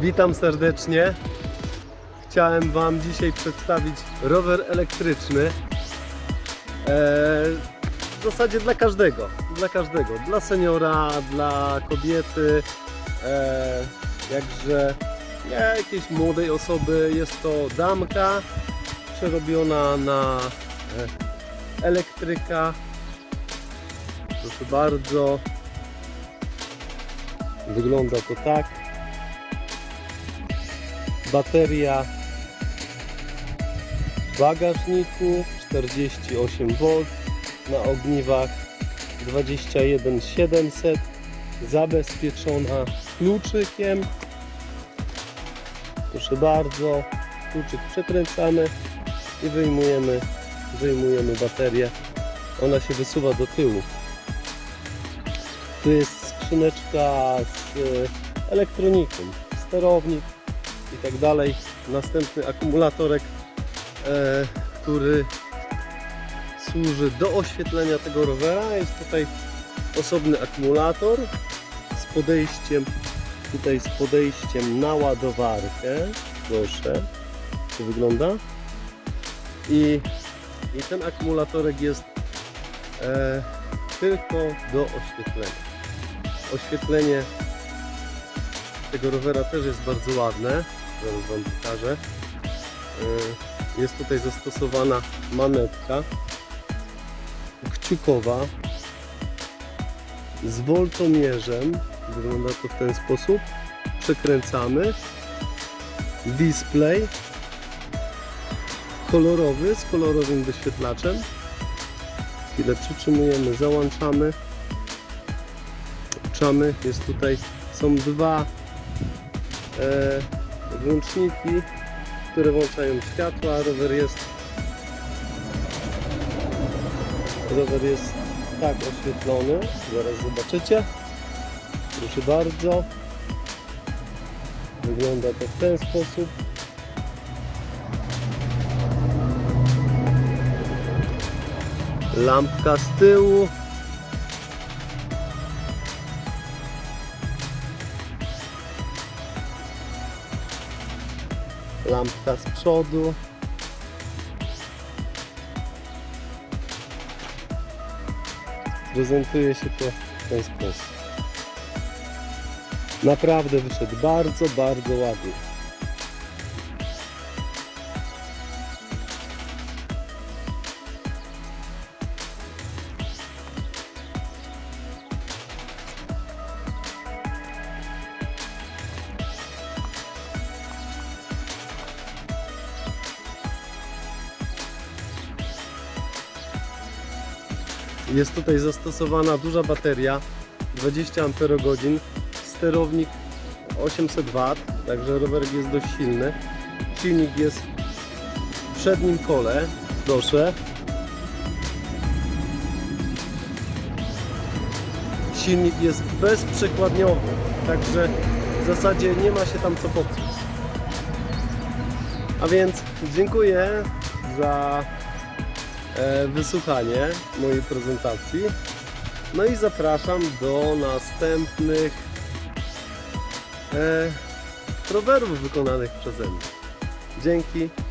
Witam serdecznie. Chciałem Wam dzisiaj przedstawić rower elektryczny. Eee, w zasadzie dla każdego. Dla każdego. Dla seniora, dla kobiety, eee, jakże jakiejś młodej osoby. Jest to damka przerobiona na e, elektryka. Proszę bardzo. Wygląda to tak. Bateria w bagażniku 48V na ogniwach 21700 zabezpieczona kluczykiem. Proszę bardzo, kluczyk przekręcamy i wyjmujemy, wyjmujemy baterię. Ona się wysuwa do tyłu. Tu jest skrzyneczka z e, elektroniką, sterownik i tak dalej. Następny akumulatorek, e, który służy do oświetlenia tego rowera. Jest tutaj osobny akumulator z podejściem, tutaj z podejściem na ładowarkę. Proszę, to wygląda. I, i ten akumulatorek jest e, tylko do oświetlenia. Oświetlenie tego rowera też jest bardzo ładne. Zaraz Wam pokażę. E, Jest tutaj zastosowana manetka kciukowa z woltomierzem. Wygląda to w ten sposób. Przekręcamy. Display kolorowy z kolorowym wyświetlaczem. Chwilę przytrzymujemy, załączamy. Jest tutaj, są dwa e, włączniki, które włączają światła. Rower jest rower jest tak oświetlony. Zaraz zobaczycie. Proszę bardzo. Wygląda to w ten sposób. Lampka z tyłu. Lampka z przodu. Prezentuje się to w ten sposób. Naprawdę wyszedł bardzo, bardzo ładnie. Jest tutaj zastosowana duża bateria 20 Ah, sterownik 800 W, także rowerek jest dość silny. Silnik jest w przednim kole, proszę. Silnik jest bezprzekładniowy, także w zasadzie nie ma się tam co popsuć. A więc dziękuję za wysłuchanie mojej prezentacji. No i zapraszam do następnych e, rowerów wykonanych przeze mnie. Dzięki.